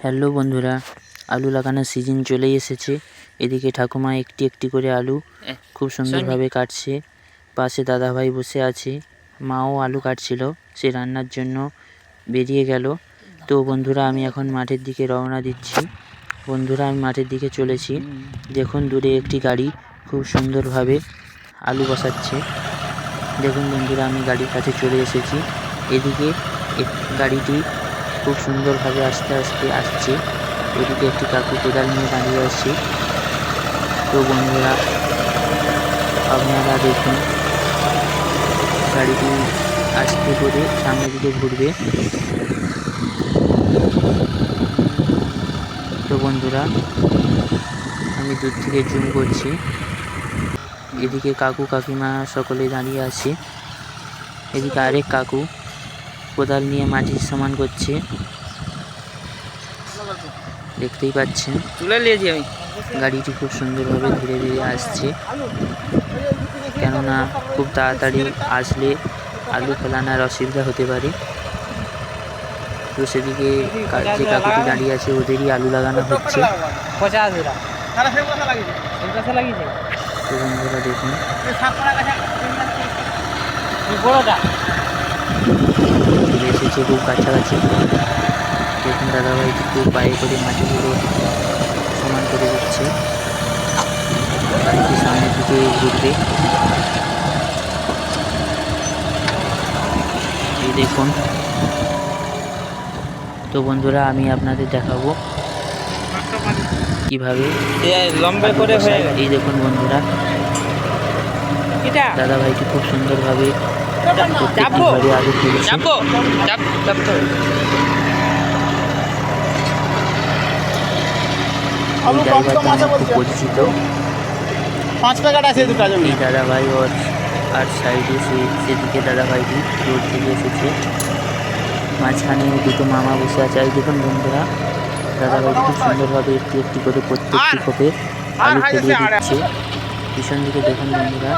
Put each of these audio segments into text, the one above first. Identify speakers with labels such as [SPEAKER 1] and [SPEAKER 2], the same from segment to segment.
[SPEAKER 1] Hello বন্ধুরা আলু লাগানোর সিজন চলেই এসেছে। এদিকে ঠাকুমা একটি একটি করে আলু খুব সুন্দরভাবে কাটছে। পাশে দাদাভাই বসে আছে। মাও আলু কাটছিল সে রান্নার জন্য বেরিয়ে গেল। তো বন্ধুরা আমি এখন মাঠের দিকে রওনা দিচ্ছি। বন্ধুরা আমি মাঠের দিকে চলেছি। দেখুন দূরে একটি গাড়ি খুব সুন্দরভাবে আলু বসাচ্ছে। দেখুন বন্ধুরা আমি গাড়ির কাছে চলে এসেছি। এদিকে গাড়িটি খুব সুন্দরভাবে আস্তে আস্তে আসছে। এদিকে একটি কাকু কোদাল নিয়ে দাঁড়িয়ে আছে। তো বন্ধুরা, আপনারা দেখুন, গাড়িটি আস্তে করে সামনের দিকে ঘুরবে। তো বন্ধুরা, আমি দূর থেকে জুম করছি। এদিকে কাকু, কাকিমা সকলে দাঁড়িয়ে আছে। এদিকে আরেক কাকু। কোদাল নিয়ে মাটি সমান করছে। দেখতেই পাচ্ছেন।
[SPEAKER 2] তুলে নিয়েছি আমি।
[SPEAKER 1] গাড়িটি খুব সুন্দরভাবে ধীরে ধীরে আসছে। কেননা খুব তাড়াতাড়ি আসলে আলু ফেলানোর অসুবিধা হতে পারে। তো সেদিকে যে কাকুটি দাঁড়িয়ে আছে ওদেরই আলু লাগানো হচ্ছে। তো বন্ধুরা দেখুন। চলে এসেছে খুব কাছাকাছি। দেখুন দাদাভাই খুব পায়ে করে মাটিগুলো সমান করে দিচ্ছে। গাড়িটি সামনের দিকে ঘুরবে। এই দেখুন। তো বন্ধুরা আমি আপনাদের দেখাবো কীভাবে
[SPEAKER 2] লম্বে করে
[SPEAKER 1] এই দেখুন বন্ধুরা।
[SPEAKER 2] এটা?
[SPEAKER 1] দাদাভাইটি খুব সুন্দরভাবে
[SPEAKER 2] চাপবো চাপবো চাপ চাপতে
[SPEAKER 1] পরিচিত
[SPEAKER 3] পাঁচ প্যাকেট আছে দুটার জন্য
[SPEAKER 1] এই দাদাভাই ওর আর সাইডে সে সেদিকে দাদাভাইটি রোড থেকে এসেছে মাঝখানে দুটো মামা বসে আছে আর দেখুন বন্ধুরা দাদাভাইটি খুব সুন্দরভাবে একটি একটি করে প্রত্যেকটি কোপে আলু ফেলিয়ে দিচ্ছে পিছন দিকে দেখুন বন্ধুরা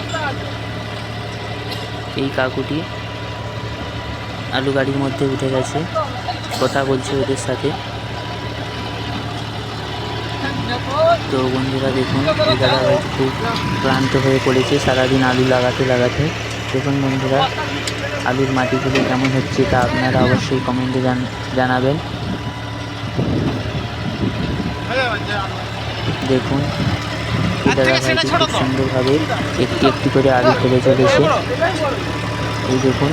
[SPEAKER 1] এই কাকুটি আলু গাড়ির মধ্যে উঠে গেছে। কথা বলছে ওদের সাথে। তো বন্ধুরা দেখুন, এই দাদা দাদাভাইটি খুব ক্লান্ত হয়ে পড়েছে, সারাদিন আলু লাগাতে লাগাতে। দেখুন বন্ধুরা, আলুর মাটিগুলো কেমন হচ্ছে তা আপনারা অবশ্যই কমেন্টে জানাবেন। দেখুন এই দাদাভাইটি খুব সুন্দরভাবে একটি একটি করে আলু ফেলে চলেছে। এই দেখুন।